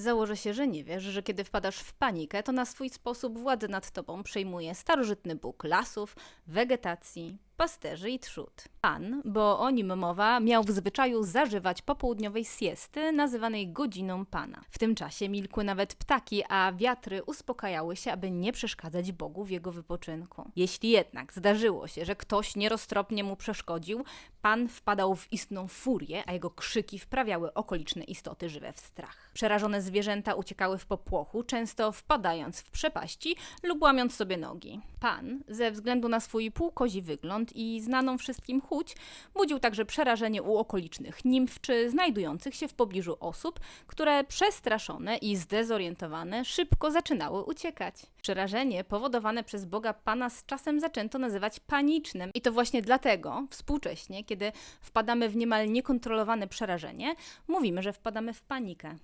Założę się, że nie wiesz, że kiedy wpadasz w panikę, to na swój sposób władzę nad tobą przejmuje starożytny bóg lasów, wegetacji, pasterzy i trzód. Pan, bo o nim mowa, miał w zwyczaju zażywać popołudniowej siesty, nazywanej godziną Pana. W tym czasie milkły nawet ptaki, a wiatry uspokajały się, aby nie przeszkadzać Bogu w jego wypoczynku. Jeśli jednak zdarzyło się, że ktoś nieroztropnie mu przeszkodził, Pan wpadał w istną furię, a jego krzyki wprawiały okoliczne istoty żywe w strach. Przerażone zwierzęta uciekały w popłochu, często wpadając w przepaści lub łamiąc sobie nogi. Pan, ze względu na swój półkozi wygląd i znaną wszystkim chuć, budził także przerażenie u okolicznych nimf czy znajdujących się w pobliżu osób, które przestraszone i zdezorientowane szybko zaczynały uciekać. Przerażenie powodowane przez Boga Pana z czasem zaczęto nazywać panicznym i to właśnie dlatego współcześnie, kiedy wpadamy w niemal niekontrolowane przerażenie, mówimy, że wpadamy w panikę.